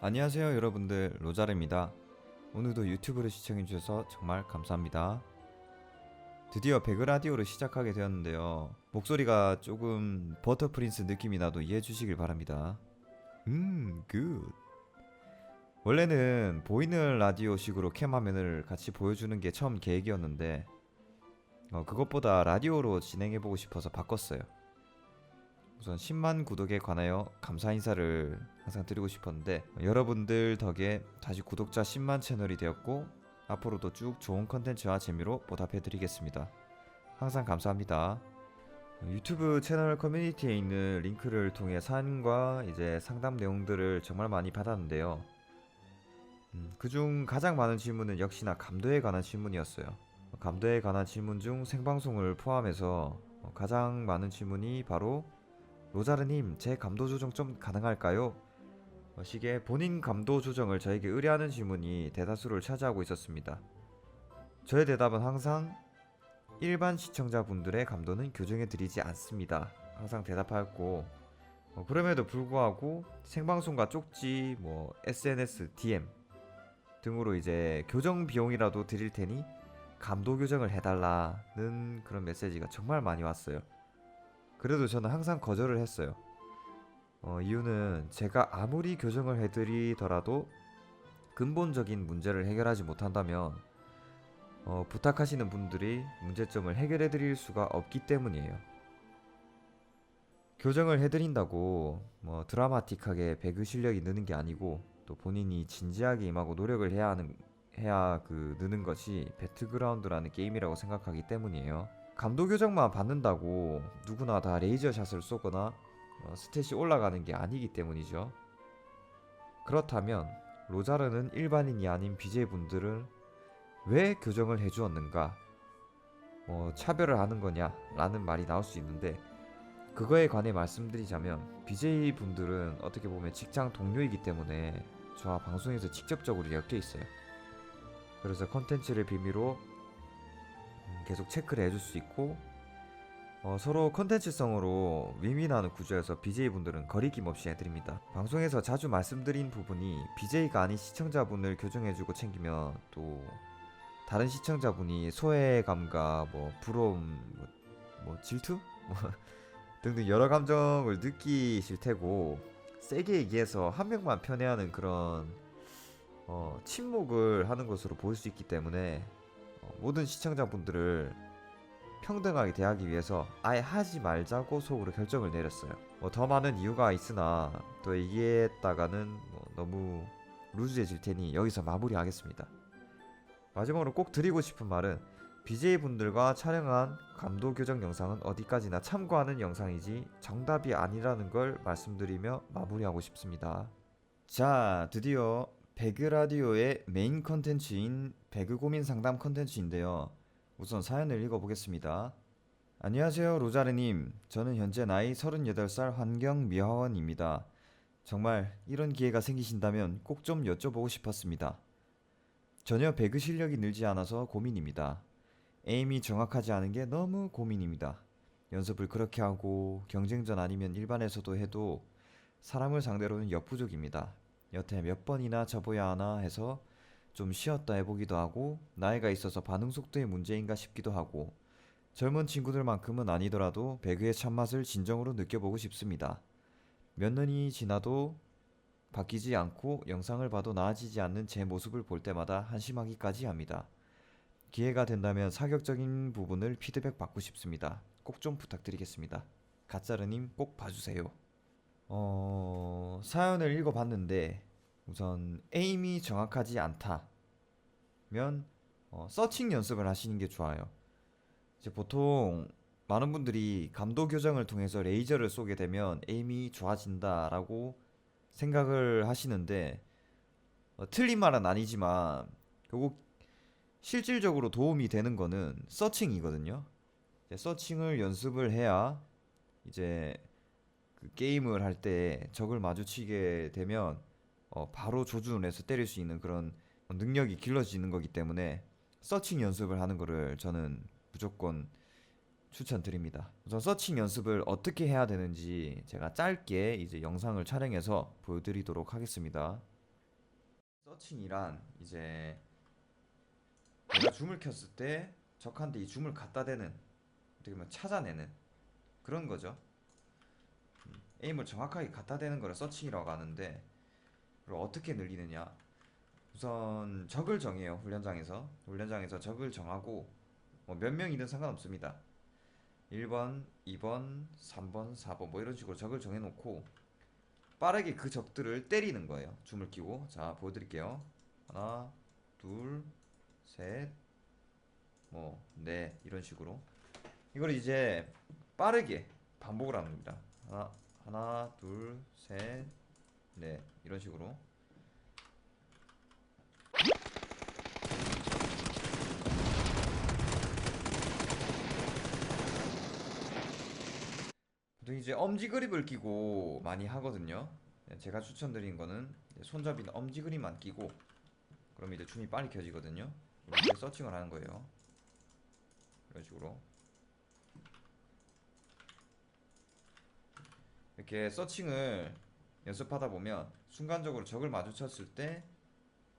안녕하세요 여러분들. 로자르입니다. 오늘도 유튜브를 시청해주셔서 정말 감사합니다. 드디어 배그라디오를 시작하게 되었는데요. 목소리가 조금 버터프린스 느낌이 나도 이해해 주시길 바랍니다. 음 굿 원래는 보이는 라디오식으로 캠 화면을 같이 보여주는 게 처음 계획이었는데 어, 그것보다 라디오로 진행해보고 싶어서 바꿨어요 우선 10만 구독에 관하여 감사 인사를 항상 드리고 싶었는데 여러분들 덕에 다시 구독자 10만 채널이 되었고 앞으로도 쭉 좋은 컨텐츠와 재미로 보답해 드리겠습니다. 항상 감사합니다. 유튜브 채널 커뮤니티에 있는 링크를 통해 사연과 이제 상담 내용들을 정말 많이 받았는데요. 음, 그중 가장 많은 질문은 역시나 감도에 관한 질문이었어요. 감도에 관한 질문 중 생방송을 포함해서 어, 가장 많은 질문이 바로 로자르님, 제 감도 조정 좀 가능할까요? 어, 시계 본인 감도 조정을 저에게 의뢰하는 질문이 대다수를 차지하고 있었습니다. 저의 대답은 항상 일반 시청자분들의 감도는 교정해 드리지 않습니다. 항상 대답하였고 어, 그럼에도 불구하고 생방송과 쪽지, 뭐 SNS, DM 등으로 이제 교정 비용이라도 드릴 테니 감도 교정을 해달라는 그런 메시지가 정말 많이 왔어요. 그래도 저는 항상 거절을 했어요. 어, 이유는 제가 아무리 교정을 해드리더라도 근본적인 문제를 해결하지 못한다면 어, 부탁하시는 분들이 문제점을 해결해 드릴 수가 없기 때문이에요. 교정을 해드린다고 뭐 드라마틱하게 배그 실력이 느는 게 아니고 또 본인이 진지하게 임하고 노력을 해야 하는 해야 그 느는 것이 배틀그라운드라는 게임이라고 생각하기 때문이에요. 감도 교정만 받는다고 누구나 다 레이저 샷을 쏘거나 어, 스탯이 올라가는 게 아니기 때문이죠. 그렇다면 로자르는 일반인이 아닌 BJ분들을 왜 교정을 해주었는가? 뭐 차별을 하는 거냐? 라는 말이 나올 수 있는데 그거에 관해 말씀드리자면 BJ분들은 어떻게 보면 직장 동료이기 때문에 저와 방송에서 직접적으로 엮여 있어요. 그래서 컨텐츠를 빌미로 음, 계속 체크를 해줄 수 있고 어, 서로 컨텐츠성으로 윈윈하는 구조여서 BJ분들은 거리낌 없이 해드립니다. 방송에서 자주 말씀드린 부분이 BJ가 아닌 시청자분을 교정해주고 챙기면 또 다른 시청자분이 소외감과 뭐 부러움, 뭐, 뭐 질투? 뭐 등등 여러 감정을 느끼실 테고 세게 얘기해서 한 명만 편애하는 그런 어, 침묵을 하는 것으로 보일 수 있기 때문에 어, 모든 시청자분들을 평등하게 대하기 위해서 아예 하지 말자고 속으로 결정을 내렸어요. 뭐 더 많은 이유가 있으나 또 얘기했다가는 뭐 너무 루즈해질 테니 여기서 마무리하겠습니다. 마지막으로 꼭 드리고 싶은 말은 BJ분들과 촬영한 감도 교정 영상은 어디까지나 참고하는 영상이지 정답이 아니라는 걸 말씀드리며 마무리하고 싶습니다. 자, 드디어 배그 라디오의 메인 컨텐츠인 배그 고민 상담 컨텐츠인데요. 우선 사연을 읽어보겠습니다. 안녕하세요, 로자르님. 저는 현재 나이 38살 환경미화원입니다. 정말 이런 기회가 생기신다면 꼭 좀 여쭤보고 싶었습니다. 전혀 배그 실력이 늘지 않아서 고민입니다. 에임이 정확하지 않은 게 너무 고민입니다. 연습을 그렇게 하고 경쟁전 아니면 일반에서도 해도 사람을 상대로는 역부족입니다. 여태 몇 번이나 접어야 하나 해서 좀 쉬었다 해보기도 하고 나이가 있어서 반응 속도의 문제인가 싶기도 하고 젊은 친구들만큼은 아니더라도 배그의 참맛을 진정으로 느껴보고 싶습니다. 몇 년이 지나도 바뀌지 않고 영상을 봐도 나아지지 않는 제 모습을 볼 때마다 한심하기까지 합니다. 기회가 된다면 사격적인 부분을 피드백 받고 싶습니다. 꼭 좀 부탁드리겠습니다. 가짜르님 꼭 봐주세요. 어, 사연을 읽어봤는데 우선 에임이 정확하지 않다면 어, 서칭 연습을 하시는 게 좋아요. 이제 보통 많은 분들이 감도 교정을 통해서 레이저를 쏘게 되면 에임이 좋아진다라고 생각을 하시는데 어, 틀린 말은 아니지만 결국 실질적으로 도움이 되는 거는 서칭이거든요. 서칭을 연습을 해야 이제 그 게임을 할 때 적을 마주치게 되면 어, 바로 조준을 해서 때릴 수 있는 그런 능력이 길러지는 거기 때문에 서칭 연습을 하는 거를 저는 무조건 추천드립니다. 우선 서칭 연습을 어떻게 해야 되는지 제가 짧게 이제 영상을 촬영해서 보여드리도록 하겠습니다. 서칭이란 이제 내가 줌을 켰을 때 적한테 이 줌을 갖다 대는 어떻게 보면 찾아내는 그런 거죠. 음, 에임을 정확하게 갖다 대는 거를 서칭이라고 하는데 그걸 어떻게 늘리느냐? 우선 적을 정해요 훈련장에서 훈련장에서 적을 정하고 뭐 몇 명이든 상관없습니다. 1번, 2번, 3번, 4번 뭐 이런 식으로 적을 정해놓고 빠르게 그 적들을 때리는 거예요. 줌을 끼고 자 보여드릴게요. 하나, 둘, 셋, 뭐, 네 이런 식으로 이걸 이제 빠르게 반복을 하는 겁니다. 하나, 하나, 둘, 셋, 네 이런 식으로 보통 이제 엄지 그립을 끼고 많이 하거든요. 네, 제가 추천드리는 거는 이제 손잡이는 엄지 그립만 끼고 그럼 이제 줌이 빨리 켜지거든요. 이제 서칭을 하는 거예요. 이런 식으로 이렇게 서칭을 연습하다 보면 순간적으로 적을 마주쳤을 때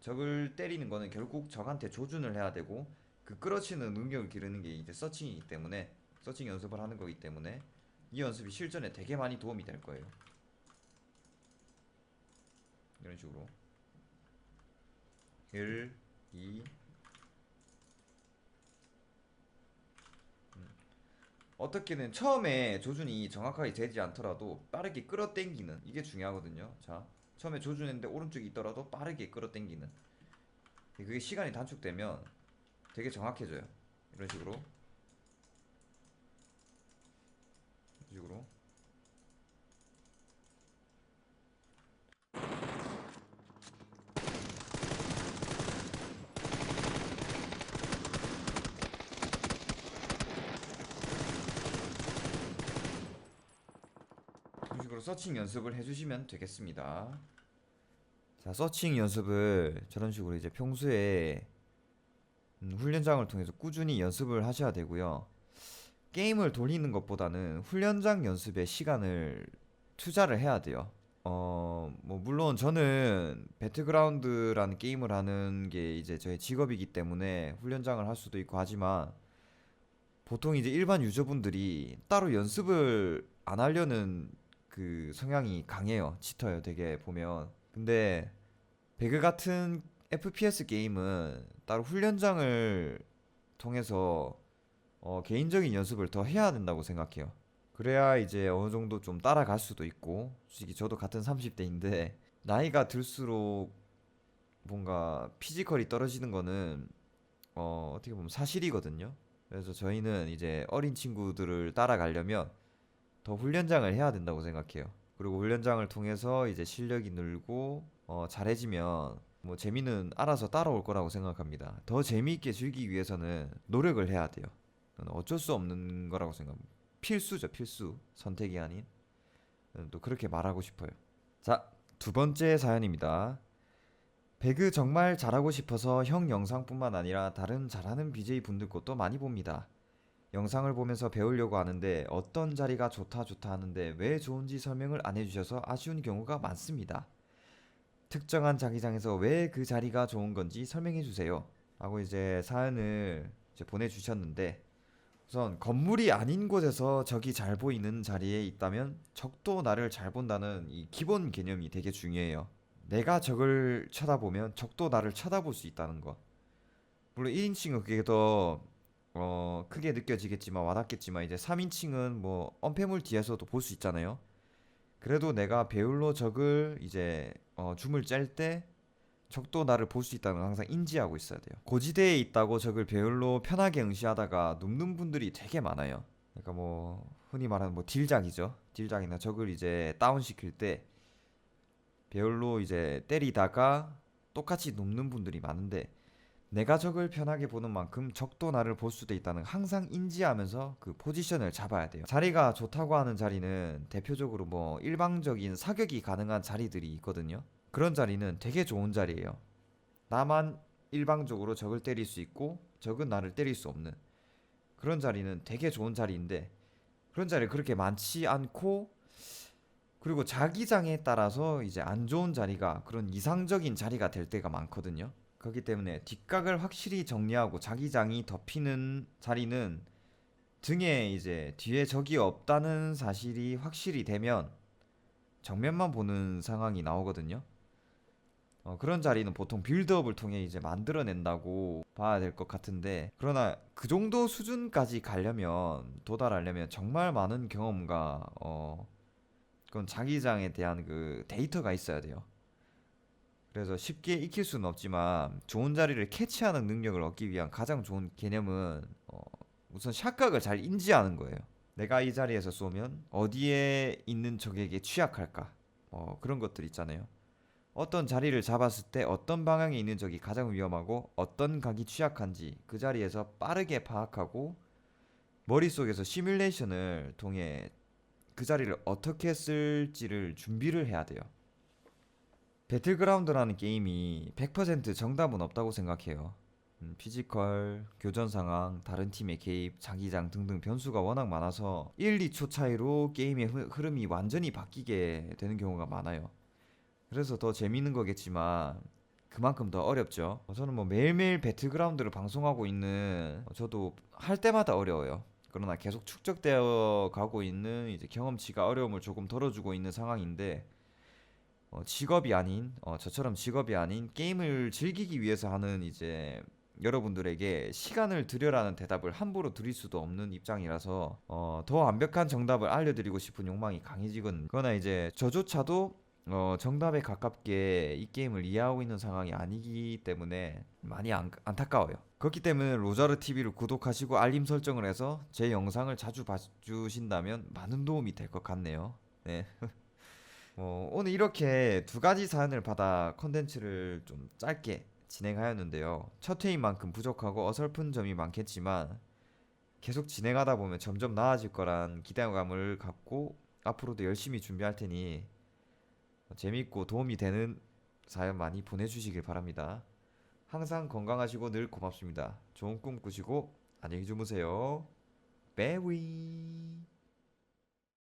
적을 때리는 거는 결국 적한테 조준을 해야 되고 그 끌어치는 능력을 기르는 게 이제 서칭이기 때문에 서칭 연습을 하는 거기 때문에 이 연습이 실전에 되게 많이 도움이 될 거예요. 이런 식으로 1, 2 음. 어떻게든 처음에 조준이 정확하게 되지 않더라도 빠르게 끌어당기는 이게 중요하거든요. 자, 처음에 조준했는데 오른쪽이 있더라도 빠르게 끌어당기는 그게 시간이 단축되면 되게 정확해져요. 이런 식으로 이런 식으로 이런 식으로 서칭 연습을 해주시면 되겠습니다. 자, 서칭 연습을 저런 식으로 이제 평소에 음, 훈련장을 통해서 꾸준히 연습을 하셔야 되고요. 게임을 돌리는 것보다는 훈련장 연습에 시간을 투자를 해야 돼요. 어, 뭐, 물론 저는 배틀그라운드라는 게임을 하는 게 이제 저의 직업이기 때문에 훈련장을 할 수도 있고 하지만 보통 이제 일반 유저분들이 따로 연습을 안 하려는 그 성향이 강해요. 짙어요. 되게 보면. 근데 배그 같은 FPS 게임은 따로 훈련장을 통해서 어, 개인적인 연습을 더 해야 된다고 생각해요. 그래야 이제 어느 정도 좀 따라갈 수도 있고, 솔직히 저도 같은 30대인데, 나이가 들수록 뭔가 피지컬이 떨어지는 거는, 어, 어떻게 보면 사실이거든요. 그래서 저희는 이제 어린 친구들을 따라가려면 더 훈련장을 해야 된다고 생각해요. 그리고 훈련장을 통해서 이제 실력이 늘고, 어, 잘해지면 뭐 재미는 알아서 따라올 거라고 생각합니다. 더 재미있게 즐기기 위해서는 노력을 해야 돼요. 저는 어쩔 수 없는 거라고 생각합니다. 필수죠, 필수. 선택이 아닌. 저는 또 그렇게 말하고 싶어요. 자, 두 번째 사연입니다. 배그 정말 잘하고 싶어서 형 영상뿐만 아니라 다른 잘하는 BJ 분들 것도 많이 봅니다. 영상을 보면서 배우려고 하는데 어떤 자리가 좋다 좋다 하는데 왜 좋은지 설명을 안 해주셔서 아쉬운 경우가 많습니다. 특정한 자기장에서 왜 그 자리가 좋은 건지 설명해 주세요. 하고 이제 사연을 이제 보내주셨는데 우선 건물이 아닌 곳에서 적이 잘 보이는 자리에 있다면 적도 나를 잘 본다는 이 기본 개념이 되게 중요해요. 내가 적을 쳐다보면 적도 나를 쳐다볼 수 있다는 것. 물론 1인칭은 그게 더 어, 크게 느껴지겠지만 와닿겠지만 이제 3인칭은 뭐 엄폐물 뒤에서도 볼 수 있잖아요. 그래도 내가 배율로 적을 이제 어, 줌을 짤 때 적도 나를 볼 수 있다는 걸 항상 인지하고 있어야 돼요. 고지대에 있다고 적을 배율로 편하게 응시하다가 눕는 분들이 되게 많아요. 그러니까 뭐 흔히 말하는 뭐 딜작이죠. 딜작이나 적을 이제 다운 시킬 때 배율로 이제 때리다가 똑같이 눕는 분들이 많은데 내가 적을 편하게 보는 만큼 적도 나를 볼 수도 있다는 항상 인지하면서 그 포지션을 잡아야 돼요. 자리가 좋다고 하는 자리는 대표적으로 뭐 일방적인 사격이 가능한 자리들이 있거든요. 그런 자리는 되게 좋은 자리예요. 나만 일방적으로 적을 때릴 수 있고 적은 나를 때릴 수 없는 그런 자리는 되게 좋은 자리인데 그런 자리 그렇게 많지 않고 그리고 자기장에 따라서 이제 안 좋은 자리가 그런 이상적인 자리가 될 때가 많거든요. 그렇기 때문에 뒷각을 확실히 정리하고 자기장이 덮이는 자리는 등에 이제 뒤에 적이 없다는 사실이 확실히 되면 정면만 보는 상황이 나오거든요. 어, 그런 자리는 보통 빌드업을 통해 이제 만들어낸다고 봐야 될 것 같은데 그러나 그 정도 수준까지 가려면 도달하려면 정말 많은 경험과 어 그건 자기장에 대한 그 데이터가 있어야 돼요. 그래서 쉽게 익힐 수는 없지만 좋은 자리를 캐치하는 능력을 얻기 위한 가장 좋은 개념은 어 우선 샷각을 잘 인지하는 거예요. 내가 이 자리에서 쏘면 어디에 있는 적에게 취약할까? 어 그런 것들 있잖아요. 어떤 자리를 잡았을 때 어떤 방향에 있는 적이 가장 위험하고 어떤 각이 취약한지 그 자리에서 빠르게 파악하고 머릿속에서 시뮬레이션을 통해 그 자리를 어떻게 쓸지를 준비를 해야 돼요. 배틀그라운드라는 게임이 100% 정답은 없다고 생각해요. 음, 피지컬, 교전 상황, 다른 팀의 개입, 자기장 등등 변수가 워낙 많아서 1, 2초 차이로 게임의 흐- 흐름이 완전히 바뀌게 되는 경우가 많아요. 그래서 더 재밌는 거겠지만 그만큼 더 어렵죠. 어, 저는 뭐 매일매일 배틀그라운드를 방송하고 있는 어, 저도 할 때마다 어려워요. 그러나 계속 축적되어 가고 있는 이제 경험치가 어려움을 조금 덜어주고 있는 상황인데 어, 직업이 아닌 어, 저처럼 직업이 아닌 게임을 즐기기 위해서 하는 이제 여러분들에게 시간을 들여라는 대답을 함부로 드릴 수도 없는 입장이라서 어, 더 완벽한 정답을 알려드리고 싶은 욕망이 강해지거든요. 그러나 이제 저조차도 어, 정답에 가깝게 이 게임을 이해하고 있는 상황이 아니기 때문에 많이 안, 안타까워요. 그렇기 때문에 로자르 TV를 구독하시고 알림 설정을 해서 제 영상을 자주 봐주신다면 많은 도움이 될 것 같네요. 네. 어, 오늘 이렇게 두 가지 사연을 받아 컨텐츠를 좀 짧게 진행하였는데요. 첫 회인 만큼 부족하고 어설픈 점이 많겠지만 계속 진행하다 보면 점점 나아질 거란 기대감을 갖고 앞으로도 열심히 준비할 테니 재밌고 도움이 되는 사연 많이 보내주시길 바랍니다. 항상 건강하시고 늘 고맙습니다. 좋은 꿈 꾸시고 안녕히 주무세요. 빼위.